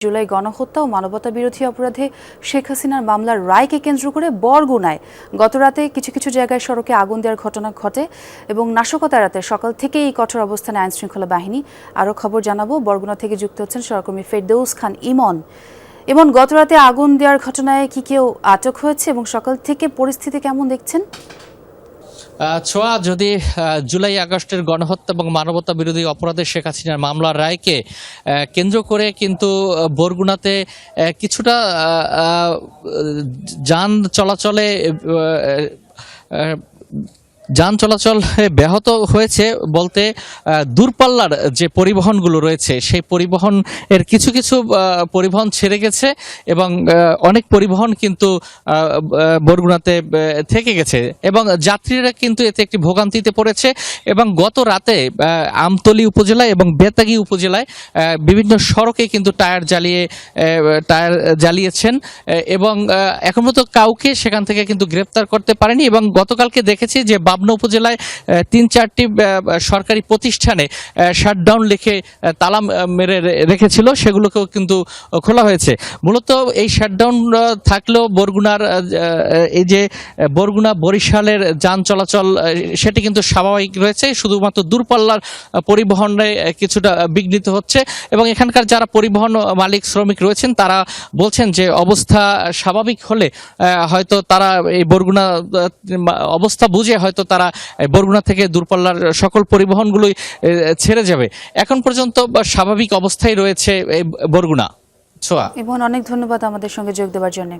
জুলাই গণহত্যা ও মানবতা বিরোধী অপরাধে শেখ হাসিনার মামলার রায়কে কেন্দ্র করে বরগুনায় গতরাতে কিছু কিছু জায়গায় সড়কে আগুন দেওয়ার ঘটনা ঘটে এবং নাশকতা এড়াতে সকাল থেকেই এই কঠোর অবস্থানে আইন শৃঙ্খলা বাহিনী। আরও খবর জানাব, বরগুনা থেকে যুক্ত হচ্ছেন সহকর্মী ফেরদৌস খান ইমন। ইমন, গতরাতে আগুন দেওয়ার ঘটনায় কি কেউ আটক হয়েছে এবং সকাল থেকে পরিস্থিতি কেমন দেখছেন? ছোঁয়া যদি জুলাই, আগস্টের গণহত্যা এবং মানবতা বিরোধী অপরাধের শেখ হাসিনার মামলার রায়কে কেন্দ্র করে কিন্তু বরগুনাতে কিছুটা যান চলাচলে যান চলাচল ব্যাহত হয়েছে বলতে দূরপাল্লার যে পরিবহনগুলো রয়েছে, সেই পরিবহন এর কিছু কিছু পরিবহন ছেড়ে গেছে এবং অনেক পরিবহন কিন্তু বরগুনাতে থেকে গেছে এবং যাত্রীরা কিন্তু এতে একটি ভোগান্তিতে পড়েছে এবং গত রাতে আমতলী উপজেলায় এবং বেতাগি উপজেলায় বিভিন্ন সড়কে কিন্তু টায়ার জ্বালিয়ে টায়ার জ্বালিয়েছেন এবং এখন পর্যন্ত কাউকে সেখান থেকে কিন্তু গ্রেপ্তার করতে পারেনি এবং গতকালকে দেখেছি যে পাবনা উপজেলায় তিন চারটি সরকারি প্রতিষ্ঠানে শাটডাউন লিখে আহ, তালা মেরে রেখেছিল। সেগুলোকেও কিন্তু খোলা হয়েছে। মূলত এই শাটডাউন থাকলেও বরগুনার এই যে বরগুনা বরিশালের যান চলাচল সেটি কিন্তু স্বাভাবিক রয়েছে। শুধুমাত্র দূরপাল্লার পরিবহনে কিছুটা বিঘ্নিত হচ্ছে। এবং এখানকার যারা পরিবহন মালিক শ্রমিক রয়েছেন তারা বলছেন যে অবস্থা স্বাভাবিক হলে হয়তো তারা এই বরগুনা অবস্থা বুঝে হয়তো তারা বরগুনা থেকে দূরপাল্লার সকল পরিবহনগুলোই ছেড়ে যাবে। এখন পর্যন্ত স্বাভাবিক অবস্থায় রয়েছে বরগুনা। ছোয়া। এবং অনেক ধন্যবাদ আমাদের সঙ্গে যোগ দেওয়ার জন্য।